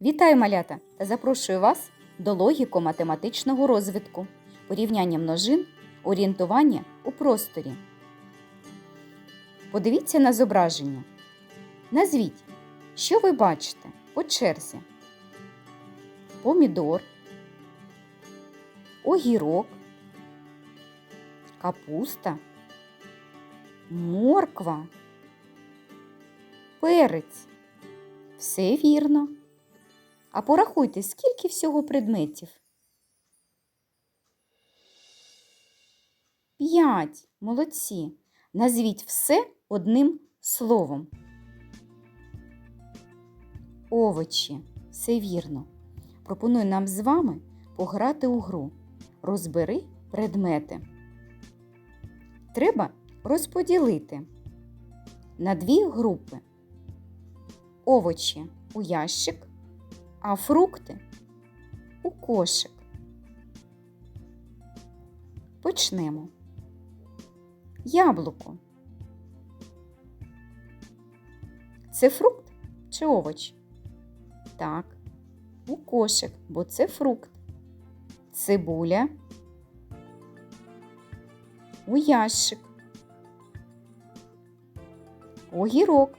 Вітаю малята та запрошую вас до логіко-математичного розвитку, порівняння множин, орієнтування у просторі. Подивіться на зображення. Назвіть, що ви бачите по черзі. Помідор, огірок, капуста, морква, перець. Все вірно. А порахуйте, скільки всього предметів? П'ять. Молодці. Назвіть все одним словом. Овочі. Все вірно. Пропоную нам з вами пограти у гру. Розбери предмети. Треба розподілити на дві групи. Овочі у ящик, а фрукти у кошик. Почнемо. Яблуко. Це фрукт чи овоч? Так, у кошик, бо це фрукт. Цибуля. У ящик. Огірок.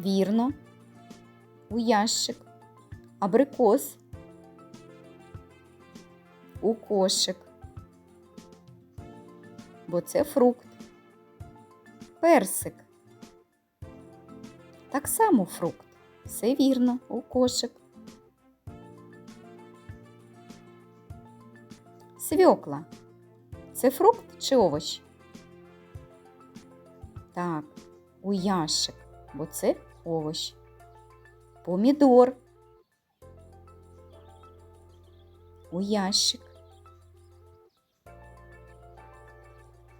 Вірно. У ящик. Абрикос. У кошик. Бо це фрукт. Персик. Так само фрукт. Все вірно, у кошик. Свьокла. Це фрукт чи овоч? Так, у ящик, бо це овощ. Помідор. У ящик.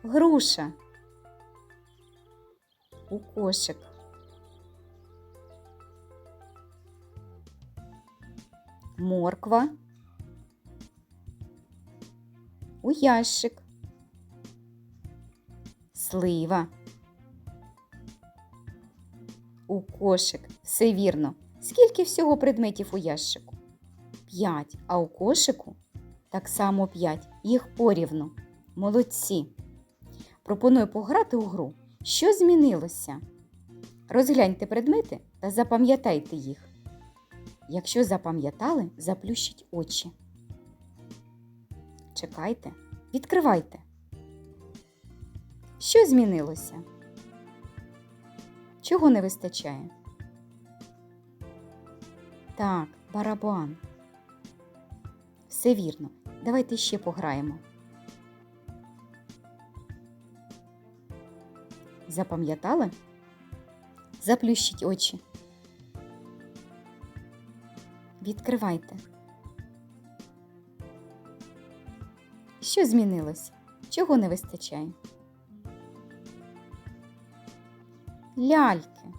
Груша. У кошик. Морква. У ящик. Слива. У кошик. Все вірно. Скільки всього предметів у ящику? П'ять. А у кошику так само п'ять. Їх порівну. Молодці. Пропоную пограти у гру. Що змінилося? Розгляньте предмети та запам'ятайте їх. Якщо запам'ятали, заплющіть очі. Чекайте, відкривайте. Що змінилося? Чого не вистачає? Так, барабан. Все вірно. Давайте ще пограємо. Запам'ятали? Заплющіть очі. Відкривайте. Що змінилось? Чого не вистачає? Ляльки.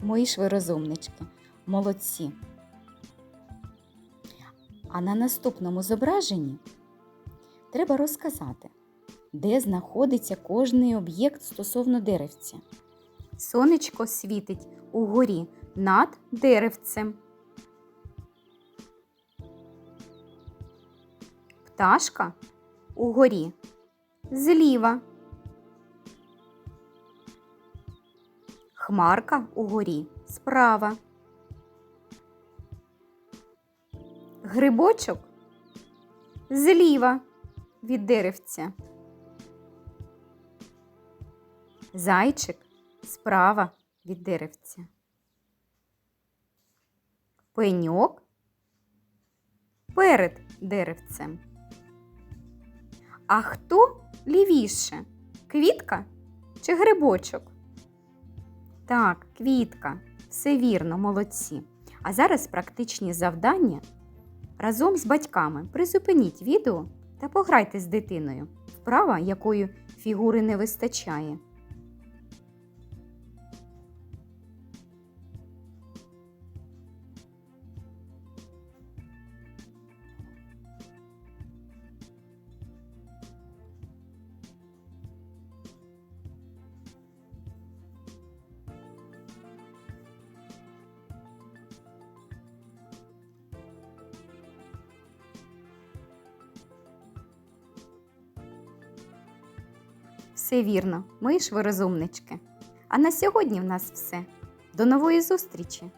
Мої ж ви розумнички. Молодці. А на наступному зображенні треба розказати, де знаходиться кожний об'єкт стосовно деревця. Сонечко світить угорі над деревцем. Пташка угорі зліва. Хмарка угорі справа. Грибочок зліва від деревця. Зайчик справа від деревця. Пеньок перед деревцем. А хто лівіше? Квітка чи грибочок? Так, квітка. Все вірно, молодці. А зараз практичні завдання. Разом з батьками призупиніть відео та пограйте з дитиною, вправа якої фігури не вистачає. Все вірно, ми ж ви розумнички. А на сьогодні в нас все. До нової зустрічі!